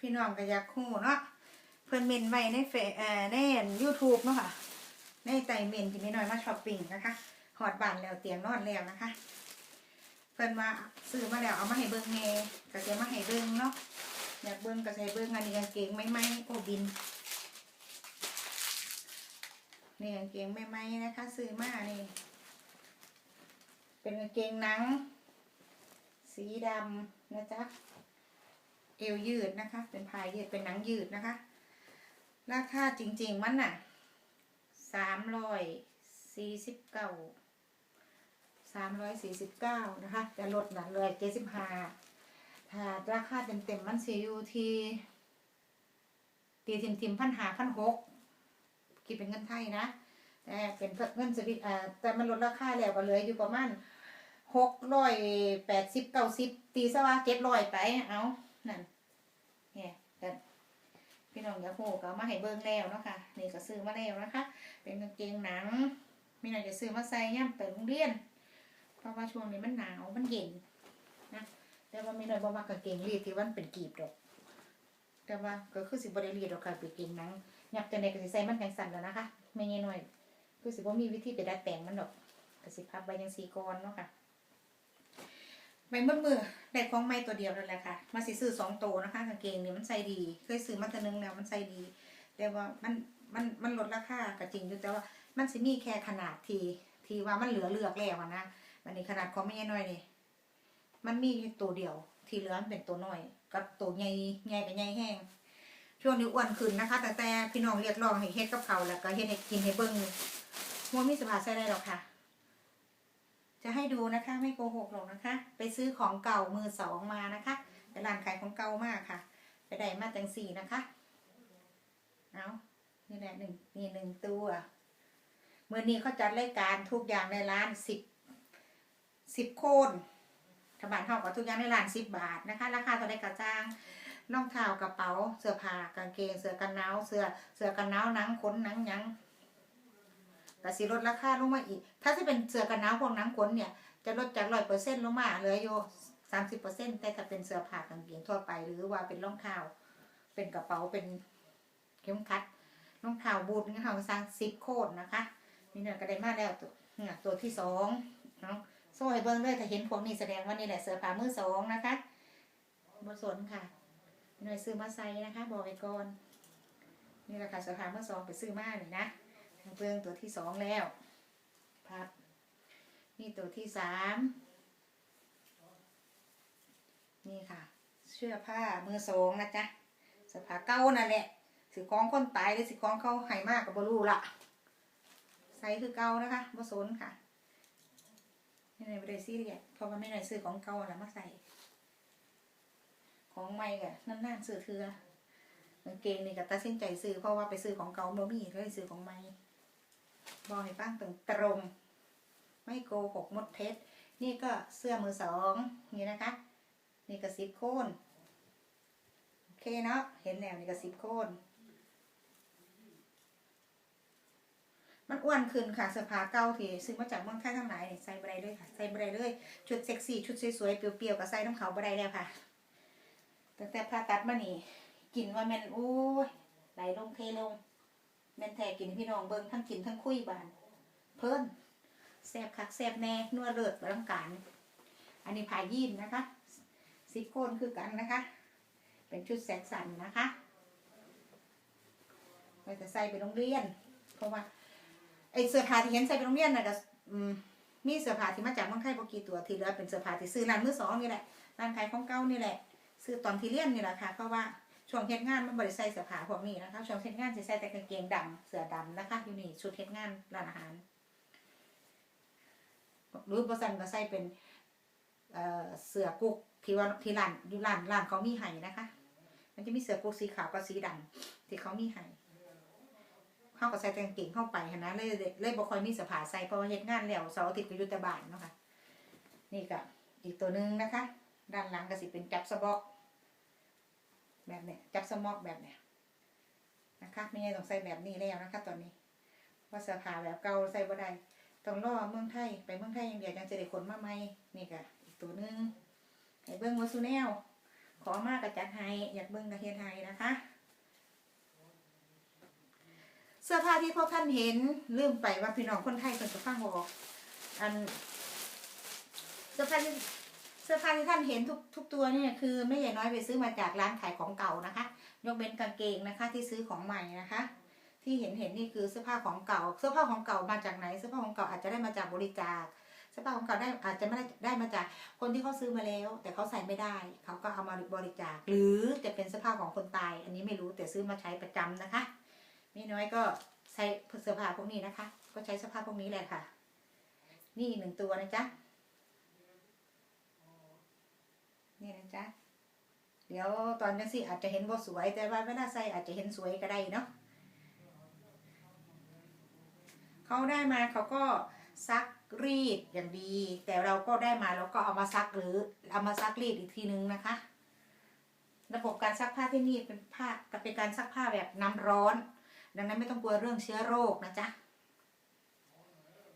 พี่น้องก็อยากคู่เนาะเพิ่นเมนไว้ในเฟซเอ่อในยูทูบเนาะค่ะ ในไต่เมนที่ไม่น้อยมาช้อปปิ้งนะคะหอดบานแล้วเตียงนอนแล้วนะคะ เพิ่นมาซื้อมาแล้วเอามาให้เบิ่งแหน่ก็จะมาให้เบิ่งเนาะอยากเบิ่งก็ใส่เบิ่งอันนี้กางเกงไม่ไหมโอ้บินนี่กางเกงไม่ไหมนะคะซื้อมานี่เป็นกางเกงหนัง สีดำนะจ๊ะ เอวยืดนะคะ เป็นพายยืดเป็นหนังยืดนะคะ ราคาจริง ๆ มันน่ะสามร้อยสี่สิบเก้าสามร้อยสี่สิบเก้านะคะแต่ลดหนักเลยเจ็ดสิบห้าถ้าราคาเต็มๆมันสิอยู่ที่ตีทิมทิมพันหาพันหกคิดเป็นเงินไทยนะ แต่เป็นเงินสวิตแต่มันลดราคาแล้วก็เหลืออยู่ประมาณหกร้อยแปดสิบเก้าสิบตีซะว่าเจ็ดร้อยไปเอา นั่นเนี่ยแต่พี่น้องอยาโหก็มาให้เบิ่งแล้วเนาะค่ะนี่ก็ซื้อมาแล้วนะคะ เป็นกางเกงหนังมีหน่อยจะซื้อมาใส่ย่ำไปโรงเรียน เพราะว่าช่วงนี้มันหนาวมันเย็นนะแต่ว่ามีหน่อยบอกว่ากางเกงรีดที่วันเป็นกีบดอก แต่ว่าก็คือสิบริรีดดอกค่ะเป็นเกงหนังยับจะในกระสิใส่มันแข็งสั่นแล้วนะคะ ไม่ง่ายหน่อยคือสิบ่มีวิธีไปดัดแปลงมันดอกกระสิพับใบยังสีกรเนาะค่ะ ใบมือมือได้ของไม้ตัวเดียวนั่นแหละค่ะ มาสิซื้อสองตัวนะคะกางเกงนี่มันใส่ดี เคยซื้อมาตัวนึงแล้วมันใส่ดี แต่ว่ามันมันมันลดราคาก็จริงอยู่แต่ว่ามันสิมีแค่ขนาดทีทีว่ามันเหลือเลือกแล้วนะมันนี่ขนาดของไม่ใหญ่น้อยนี่มันมีตัวเดียว ทีเหลือมันเป็นตัวน้อย กับตัวใหญ่ใหญ่กับใหญ่แห้งช่วงนี้อ้วนขึ้นนะคะ แต่แต่พี่น้องเรียกร้องให้เฮ็ดกับเขาแล้วก็เฮ็ดให้กินให้เบิ่งมัวมีสภาใส่ได้หรอกค่ะ จะให้ดูนะคะไม่โกหกหรอกนะคะ ไปซื้อของเก่ามือสองมานะคะไปร้านขายของเก่ามากค่ะ ไปได้มาจังสี่นะคะเอานี่แหละหนึ่งนี่หนึ่งตัวเมื่อนี้เขาจัดรายการทุกอย่างในร้านสิบสิบโคนถ้าบานเท่ากับทุกอย่างในร้านสิบบาทนะคะ ราคาเท่าไรกระจ้างรองเท้ากระเป๋า เสื้อผ้ากางเกง เสื้อกันหนาว เสื้อเสื้อกันหนาวหนังขนหนังยัง แต่สิลดราคาลงมาอีก ถ้าจะเป็นเสื้อกันหนาวพวกนังขนเนี่ย จะลดจากร้อยเปอร์เซ็นต์ลงมาเหลืออยู่สามสิบเปอร์เซ็นต์แต่ถ้าเป็นเสื้อผ้ากางเกงทั่วไป หรือว่าเป็นรองเท้าเป็นกระเป๋าเป็นเข็มขัดรองเท้าบูทนี่เขาสร้างซิปโคดนะคะนี่เนี่ยก็ได้มาแล้วตัวเนี่ยตัวที่สองเนาะโซ่ให้เบิ้งเลยถ้าเห็นพวกนี้แสดงว่านี่แหละเสื้อผ้ามือสองนะคะบสนค่ะหน่วยซื้อมาใส่นะคะ บอกไว้ก่อนนี่แหละค่ะเสื้อผ้ามือสองไปซื้อมาเลยนะ เบิ้งตัวที่สองแล้วพับนี่ตัวที่สามนี่ค่ะ เสื้อผ้ามือสองนะจ๊ะสภาเก่านั่นแหละสิของคนตายหรือสิของเขาหายมากกับบรูละใส่คือเก่านะคะบ่สนค่ะไม่ได้ไม่ได้ซีเรียสเพราะว่าไม่ได้ซื้อของเก่าแล้วมาใส่ ของใหม่กะนั่นๆซื้อเถื่อกางเกงนี่ก็ตัดสินใจซื้อเพราะว่าไปซื้อของเก่าบ่มีก็เลยซื้อของใหม่ บอกให้ฟังตรงตรง ไม่โกหกหมดเท็จ นี่ก็เสื้อมือสองนี่นะคะ นี่ก็ซิปโคนโอเคเนาะเห็นแล้วนี่ก็สิบโคนมันอ้วนขึ้นค่ะเสื้อผ้าเก่าที่ซื้อมาจากเมืองไทยทั้งหลายใส่บไรเลยค่ะ ใส่บไรเลยชุดเซ็กซี่ชุดสวยๆเปรี้ยวๆก็ใส่น้ำเขาบไรแล้วค่ะตั้งแต่ผ่าตัดมานี่กินว่าแม่นโอ้ยไหลลงเทลง แม่นแท้กินพี่น้องเบิ่งทั้งกินทั้งคุยบาน เพิ่นแซบคักแซบแน่นัวเลิศร่างการ อันนี้ผายีนนะคะสิบโคนคือกันนะคะ เป็นชุดแสกสันนะคะเราจะใส่ไปโรงเรียน เพราะว่าไอเสื้อผ้าที่เห็นใส่ไปโรงเรียนน่ะก็อืมมีเสื้อผ้าที่มาจากเมืองไทยบกี่ตัวที่เหลือเป็นเสื้อผ้าที่ซื้อร้านมือสองนี่แหละร้านขายของเก่านี่แหละ ซื้อตอนที่เรียนนี่แหละค่ะ เพราะว่า ช่วงเฮ็ดงานมันบริใส่เสื้อผ้าพวกนี้นะคะช่วงเฮ็ดงานจะใส่แต่กางเกงดำเสื้อดำนะคะ อยู่นี่ชุดเฮ็ดงานร้านอาหารหรือบริษัทก็ใส่เป็นเอ่อเสื้อกุกที่ว่าที่ร้านอยู่ร้านร้านเขามีให้นะคะ มันจะมีเสื้อกุกสีขาวกับสีดำที่เขามีให้เข้ากับใส่กางเกงเข้าไปนะเลยเลยบ่ค่อยมีเสื้อผ้าใส่เพราะว่าเฮ็ดงานแล้วเสาร์อาทิตย์ก็อยู่แต่บ้านเนาะค่ะนี่ก็อีกตัวหนึงนะคะ ด้านหลังก็สิเป็นจับสะบอก แบบเนี้ยจับสมอกแบบเนี้ยนะคะไม่ใช่ต้องใส่แบบนี้แล้วนะคะ ตอนนี้ว่าเสื้อผ้าแบบเก่าใส่บ่ได้ต้องรอเมืองไทยไปเมืองไทยอย่างเดียวจังจะได้ขนมาใหม่นี่ก็อีกตัวหนึงให้เบิ่งว่าซูแนว ขอมากกับจัดให้อยากเบิ่งกับเฮ็ดให้นะคะ เสื้อผ้าที่พวกท่านเห็นลืมไปว่าพี่น้องคนไทยคนจะฟังบอกอันเสื้อผ้าที่ สื้อผ้าที่ท่านเห็นทุกทุกตัวเนี่ยคือแม่ใหญ่น้อยไปซื้อมาจากร้านขายของเก่านะคะ ยกเว้นกางเกงนะคะ ที่ซื้อของใหม่นะคะ ที่เห็นเห็นนี่คือเสื้อผ้าของเก่า เสื้อผ้าของเก่ามาจากไหน เสื้อผ้าของเก่าอาจจะได้มาจากบริจาคเสื้อผ้าของเก่าได้อาจจะไม่ได้ได้มาจากคนที่เขาซื้อมาแล้ว แต่เขาใส่ไม่ได้ เขาก็เอามาบริจาค หรือจะเป็นเสื้อผ้าของคนตาย อันนี้ไม่รู้แต่ซื้อมาใช้ประจำนะคะแม่น้อยก็ใช้เสื้อผ้าพวกนี้นะคะ ก็ใช้เสื้อผ้าพวกนี้แหละค่ะ นี่อีกหนึ่งตัวนะจ๊ะ นี่นะจ๊ะเดี๋ยวตอนนี้สิอาจจะเห็นว่าสวย แต่ว่าเวลาใส่อาจจะเห็นสวยก็ได้เนาะเขาได้มาเขาก็ซักรีดอย่างดี แต่เราก็ได้มาแล้วก็เอามาซักหรือเอามาซักรีดอีกทีนึงนะคะ ระบบการซักผ้าที่นี่เป็นผ้าเป็นการซักผ้าแบบน้ำร้อน ดังนั้นไม่ต้องกลัวเรื่องเชื้อโรคนะจ๊ะ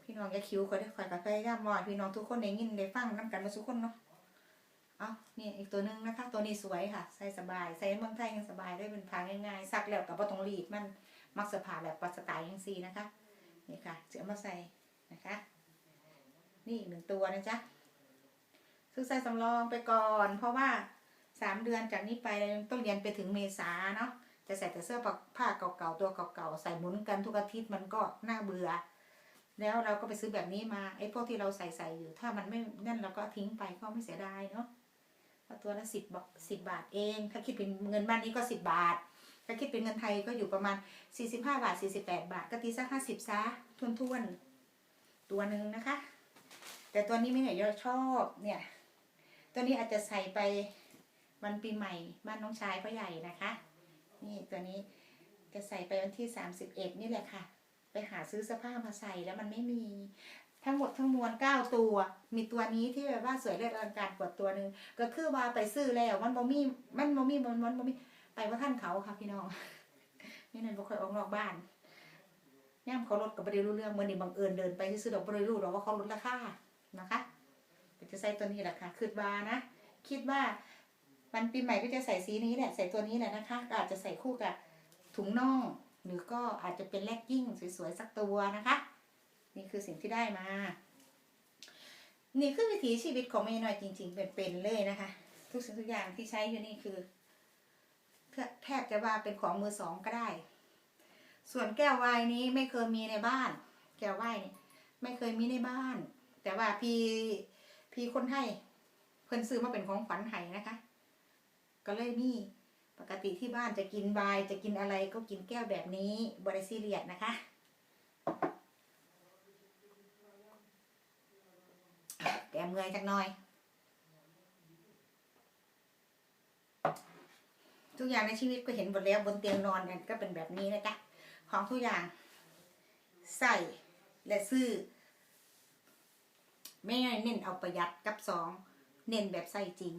พี่น้องอย่าคิวก็ได้คอยกับพยายามมอยพี่น้องทุกคนได้ยินได้ฟังน้ำกันมาทุกคนเนาะ เอานี่ยอีกตัวหนึ่งนะคะ ตัวนี้สวยค่ะ ใส่สบาย ใส่ในเมืองไทยยังสบายได้เป็นผ้าง่ายๆซักแล้วกับว่าต้องรีดมันมักสผ้าแบบปัสไตล์ยังซีนะคะนี่ค่ะเสือมาใส่นะคะ นี่อีกหนึ่งตัวนะจ๊ะซื้อใส่สำรองไปก่อน เพราะว่าสามเดือนจากนี้ไปต้องเรียนไปถึงเมษาเนาะจะใส่แต่เสื้อผ้าเก่าๆตัวเก่าๆใส่หมุนกันทุกอาทิตย์มันก็น่าเบื่อ แล้วเราก็ไปซื้อแบบนี้มาไอ้พวกที่เราใส่ใส่อยู่ ถ้ามันไม่นั่นเราก็ทิ้งไปก็ไม่เสียดายเนาะ ตัวละสิบบาทสิบบาทเอง ถ้าคิดเป็นเงินบ้านนี้ก็สิบบาท ถ้าคิดเป็นเงินไทยก็อยู่ประมาณสี่สิบห้าบาทสี่สิบแปดบาท ก็ตีสักห้าสิบซะทวนทวนตัวหนึ่งนะคะ แต่ตัวนี้ไม่ไหนยอชอบเนี่ย ตัวนี้อาจจะใส่ไปวันปีใหม่บ้านน้องชายพ่อใหญ่นะคะ นี่ตัวนี้จะใส่ไปวันที่สามสิบเอ็ดนี่แหละค่ะ ไปหาซื้อเสื้อผ้ามาใส่แล้วมันไม่มี ทั้งหมดทั้งมวลเก้าตัว มีตัวนี้ที่แบบว่าสวยเลิศอลังการกว่าตัวหนึ่งก็คือว่าไปซื้อแล้วมันบ่มีมันบ่มีมันมันบ่มีไปว่าท่านเขาค่ะพี่น้องนี่นั่นบ่ค่อยออกนอกบ้านย่ำเขาลดกับบริรู้เรื่องเมื่อนี้บังเอิญเดินไปซื้อดอกบริรู้หรอกว่าเขาลดราคานะคะก็จะใส่ตัวนี้แหละค่ะคิดว่านะคิดว่าวันปีใหม่ก็จะใส่สีนี้แหละใส่ตัวนี้แหละนะคะก็อาจจะใส่คู่กับถุงน่องหรือก็อาจจะเป็นแลกกิ้งสวยๆสักตัวนะคะ นี่คือสิ่งที่ได้มา นี่คือวิถีชีวิตของแม่น้อยจริง ๆ เป็นๆเลยนะคะ ทุกสิ่งทุกอย่างที่ใช้อยู่นี่คือแทบจะว่าเป็นของมือสองก็ได้ ส่วนแก้ววายนี้ไม่เคยมีในบ้าน แก้ววายนี่ไม่เคยมีในบ้าน แต่ว่าพี่พี่คนไทยเพิ่นซื้อมาเป็นของขวัญไห้นะคะ ก็เลยมีปกติที่บ้านจะกินไวน์จะกินอะไรก็กินแก้วแบบนี้บริซีเรียสนะคะ แก เมื่อยจักหน่อย ทุกอย่างในชีวิตก็เห็นหมดแล้วบนเตียงนอนเนี่ยก็เป็นแบบนี้นะจ๊ะของทุกอย่างใส่และซื้อไม่เน้นเอาประหยัดกับสองเน้นแบบใส่จริง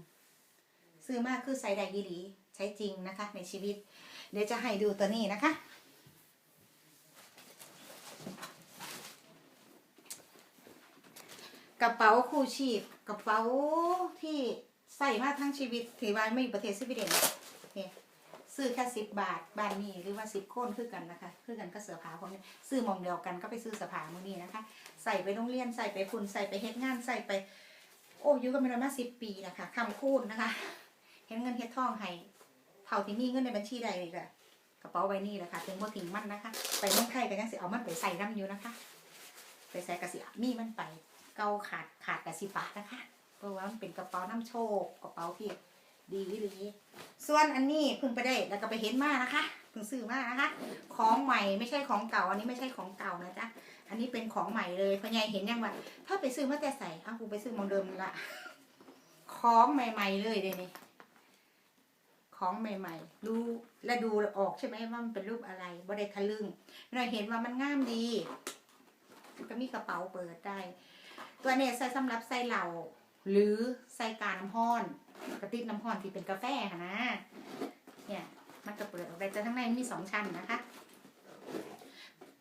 ซื้อมากคือใส่ได้ยีหลีใช้จริงนะคะ ในชีวิต เดี๋ยวจะให้ดูตัวนี้นะคะ ระเป๋าคู่ชีพ กระเป๋าที่ใส่มาทั้งชีวิตถือว่าไม่อยู่ประเทศสวีเดนเนี่ยซื้อแค่สิบบาทบ้านนี้หรือว่าสิบคนคือกันนะคะคือกันก็เสื้อผ้าพวกนี้ซื้อมองเดียวกันก็ไปซื้อเสื้อผ้ามือนี้นะคะ ใส่ไปโรงเรียนใส่ไปคุณใส่ไปเฮ็ดงานใส่ไป โอ้ยุก็ไม่น้อยมาสิบปีนะคะคำคูณนะคะ เห็นเงินเฮ็ดทองให้เท่าที่มีเงินในบัญชีใดเลยค่ะกระเป๋าใบนี้แหละค่ะถึงบ่ทิ้งมันนะคะ ไปเมืองไทยก็ยังสิเอามันไปใส่น้ำอยู่นะคะ ไปใส่กระสิมีมันไป เกาขาดขาดกระสิปะนะคะ เพราะว่ามันเป็นกระเป๋าน้ำโชคกระเป๋าที่ดีหรือส่วนอันนี้เพิ่งไปได้แล้วก็ไปเห็นมานะคะเพิ่งซื้อมานะคะ ของใหม่ไม่ใช่ของเก่า อันนี้ไม่ใช่ของเก่านะจ๊ะอันนี้เป็นของใหม่เลยพญายเห็นยังว่าถ้าไปซื้อมาแต่ใส่อ้าวกูไปซื้อมองเดิมละของใหม่ ๆ เลยเดี๋ยวนี้ของใหม่ ๆ รู้และดูออกใช่ไหมว่ามันเป็นรูปอะไรบ่ได้ทะลึ่งหน่อยเห็นว่ามันงามดีก็มีกระเป๋าเปิดได้ ตัวนี้ใส่สำหรับใส่เหล่า หรือใส่กาน้ำห้อน กระติกน้ำห้อนที่เป็นกาแฟค่ะนะ เนี่ยมันก็เปิดออกไปแต่ทั้างในมีสองชั้นนะคะ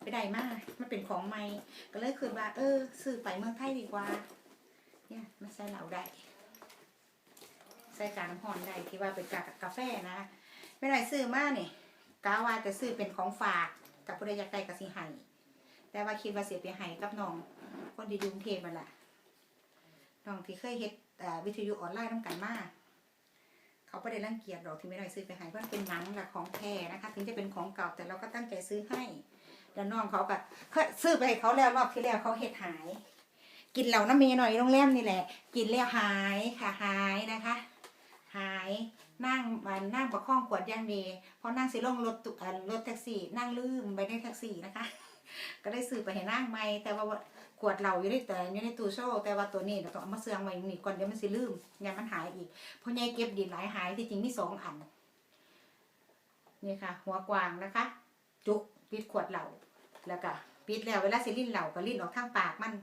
ไปได้มากมันเป็นของใหม่ก็เลยคิดว่า เออซื้อไปเมืองไทยดีกว่า เนี่ยมันใส่เหล่าได้ใส่กาน้ำห่อนได้ที่ว่าเป็นกากาแฟนะไม่ได้ซื้อมานี่กาว่าจะซื้อเป็นของฝากกับผู้ใดอยากได้ก็สิให้แต่ว่าคิดว่าเสียไปให้กับน้องคนดีดุงเทพมันแหละ น้องที่เคยเฮ็ดวิทยุออนไลน์ต้องกันมากเขาไม่ได้รังเกียจหรอกที่ไม่ได้ซื้อไปให้เพราะเป็นหนังแหละของแท้นะคะถึงจะเป็นของเก่าแต่เราก็ตั้งใจซื้อให้แล้วน้องเขาก็เคยซื้อไปให้เขาแล้วรอบที่แล้วเขาเฮ็ดหาย กินเหล่าน้ำเมียหน่อยโรงแรมนี่แหละ กินแล้วหายค่ะหายนะคะ หายนั่งมันนั่งประคองขวดย่างดีพอนั่งสิลงรถตุอ่ารถแท็กซี่ นั่งลืมไปในแท็กซี่นะคะ ก็ได้ซื้อไปให้นั่งไม่แต่ว่าขวดเหล้าอยู่ในแต่อยู่ในตู้โชว์แต่ว่าตัวนี้เราต้องเอามาเสื่องไว้นี่ก่อนเดี๋ยวมันสิลืมงานมันหายอีกเพราะยายเก็บดีหลายหายที่จริงมีสองอันนี่ค่ะ หัวกวางนะคะ จุกปิดขวดเหล้าแล้วก็ปิดแล้วเวลาสิลิ้นเหล้าก็ลิ้นออกทางปากมัน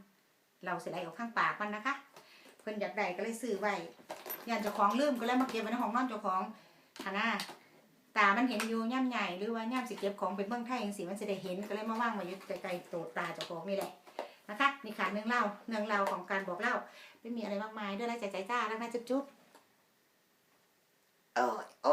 เหล้าสิไหลออกทางปากมันนะคะ เพิ่นอยากได้ก็เลยซื้อไว้ยานเจ้าของลืมก็เลยมาเก็บไว้ในห้องนอนเจ้าของหาหน้า ตา มันเห็นอยู่ย่ำใหญ่หรือว่าย่ำสิเก็บของเป็นเบื้องไทยเองสิมันจะได้เห็นก็เลยมาว่างมาอยู่ไกลๆโตตาเจ้าของนี่แหละนะคะนี่ค่ะเรื่องเล่าเรื่องเล่าของการบอกเล่าไม่มีอะไรมากมายด้วยแล้วใจใจจ้าแล้วนะจุ๊บๆเออ